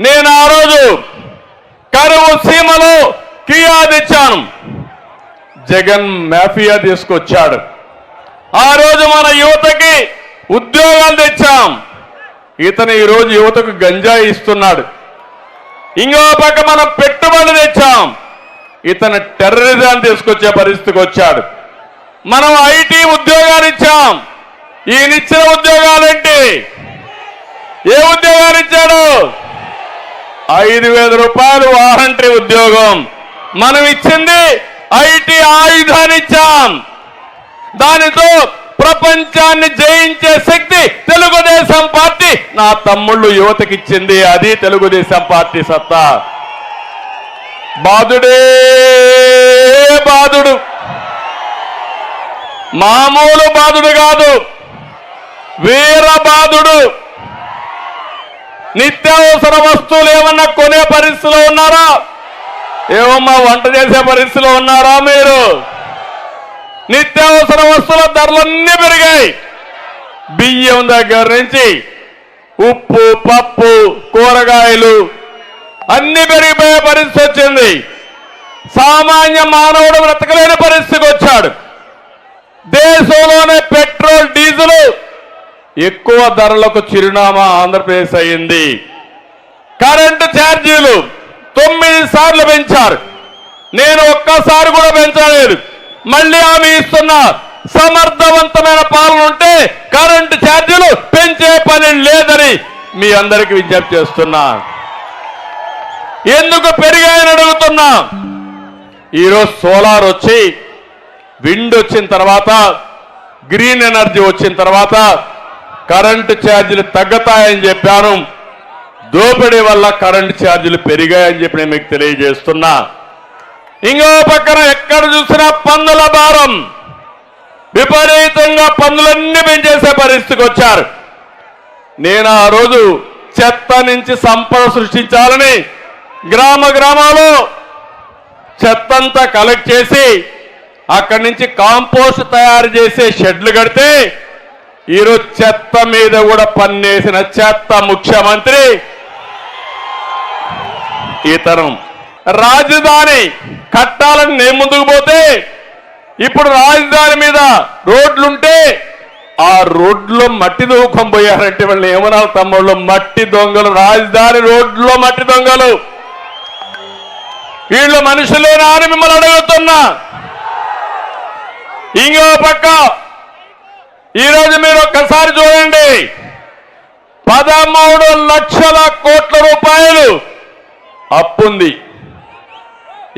నేను ఆ రోజు కరువు సీమలో కియా తెచ్చాను. జగన్ మాఫియా తీసుకొచ్చాడు. ఆ రోజు మన యువతకి ఉద్యోగాలు తెచ్చాం. ఇతను ఈరోజు యువతకు గంజాయి ఇస్తున్నాడు. ఇంకో పక్క మనం పెట్టుబడులు తెచ్చాం. ఇతను టెర్రరిజాన్ని తీసుకొచ్చే పరిస్థితికి వచ్చాడు. మనం ఐటీ ఉద్యోగాలు ఇచ్చాం. ఈయనిచ్చిన ఉద్యోగాలేంటి ఏ ఉద్యోగాలు ఇచ్చాడు? ఐదు వేల రూపాయలు వాలంటరీ ఉద్యోగం. మనం ఇచ్చింది ఐటీ ఆయుధాన్ని ఇచ్చాం. దానితో ప్రపంచాన్ని జయించే శక్తి తెలుగుదేశం పార్టీ నా తమ్ముళ్ళు యువతకిచ్చింది అది తెలుగుదేశం పార్టీ సత్తా. బాధుడే బాధుడు మామూలు బాధుడు కాదు. వీర బాధుడు నిత్యావసర వస్తువులు ఏమన్నా కొనే పరిస్థితిలో ఉన్నారా? ఏమమ్మా వంట చేసే పరిస్థితిలో ఉన్నారా మీరు? నిత్యావసర వస్తువుల ధరలన్నీ పెరిగాయి. బియ్యం దగ్గర నుంచి ఉప్పు పప్పు కూరగాయలు అన్ని పెరిగిపోయే పరిస్థితి వచ్చింది. సామాన్య మానవుడు బ్రతకలేని పరిస్థితికి వచ్చాడు. దేశంలోనే పెట్రోల్ డీజిల్ ఎక్కువ ధరలకు చిరునామా ఆంధ్రప్రదేశ్ అయింది. కరెంటు ఛార్జీలు తొమ్మిది సార్లు పెంచారు. నేను ఒక్కసారి కూడా పెంచలేదు. మళ్ళీ ఆమె ఇస్తున్న సమర్థవంతమైన పాలన ఉంటే కరెంటు ఛార్జీలు పెంచే పని లేదని మీ అందరికి విజ్ఞప్తి చేస్తున్నా. ఎందుకు పెరిగాయని అడుగుతున్నా. ఈరోజు సోలార్ వచ్చి విండ్ వచ్చిన తర్వాత గ్రీన్ ఎనర్జీ వచ్చిన తర్వాత కరెంటు ఛార్జీలు తగ్గుతాయని చెప్పాను. దోపిడీ వల్ల కరెంటు ఛార్జీలు పెరిగాయని చెప్పి నేను మీకు తెలియజేస్తున్నా. ఇంకో పక్కన ఎక్కడ చూసినా పన్నుల భారం. విపరీతంగా పన్నులన్నీ పెంచేసే పరిస్థితికి వచ్చారు. నేను ఆ రోజు చెత్త నుంచి సంపద సృష్టించాలని గ్రామ గ్రామాల్లో చెత్తంతా కలెక్ట్ చేసి అక్కడి నుంచి కాంపోస్ట్ తయారు చేసే షెడ్లు కడితే ఈరోజు చెత్త మీద కూడా పన్నేసిన చెత్త ముఖ్యమంత్రి. ఇతరం రాజధాని కట్టాలని నేను ముందుకు పోతే ఇప్పుడు రాజధాని మీద రోడ్లుంటే ఆ రోడ్లో మట్టి దూకం పోయారంటే వాళ్ళు ఏమనాలి తమ్ముళ్ళు? మట్టి దొంగలు. రాజధాని రోడ్లో మట్టి దొంగలు. వీళ్ళు మనుషులేనా అని మిమ్మల్ని అడుగుతున్నా. ఇంకో పక్క ఈరోజు మీరు ఒక్కసారి చూడండి. పదమూడు లక్షల కోట్ల రూపాయలు అప్పుంది.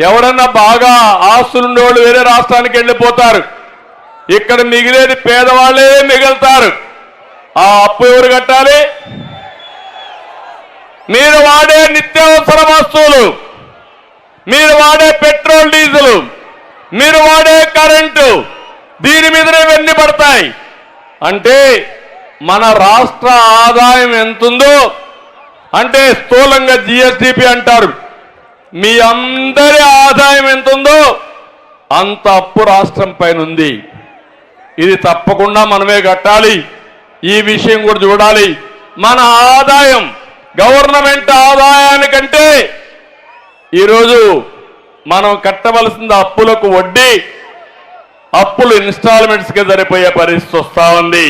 ఎవడన్నా బాగా ఆస్తులుండే వాళ్ళు వేరే రాష్ట్రానికి వెళ్ళిపోతారు. ఇక్కడ మిగిలేది పేదవాళ్ళే మిగులుతారు. ఆ అప్పు ఎవరు కట్టాలి? మీరు వాడే నిత్యావసర వస్తువులు మీరు వాడే పెట్రోల్ డీజిల్ మీరు వాడే కరెంటు దీని మీదనే వెన్ని పడతాయి అంటే మన రాష్ట్ర ఆదాయం ఎంతుందో అంటే స్థూలంగా జిఎస్డిపి అంటారు. మీ అందరి ఆదాయం ఎంతుందో అంత అప్పు రాష్ట్రం పైన ఉంది ఇది తప్పకుండా మనమే కట్టాలి. ఈ విషయం కూడా చూడాలి. మన ఆదాయం గవర్నమెంట్ ఆదాయానికంటే ఈరోజు మనం కట్టవలసిన అప్పులకు వడ్డీ అప్పులు ఇన్స్టాల్మెంట్స్కి సరిపోయే పరిస్థితి వస్తా ఉంది.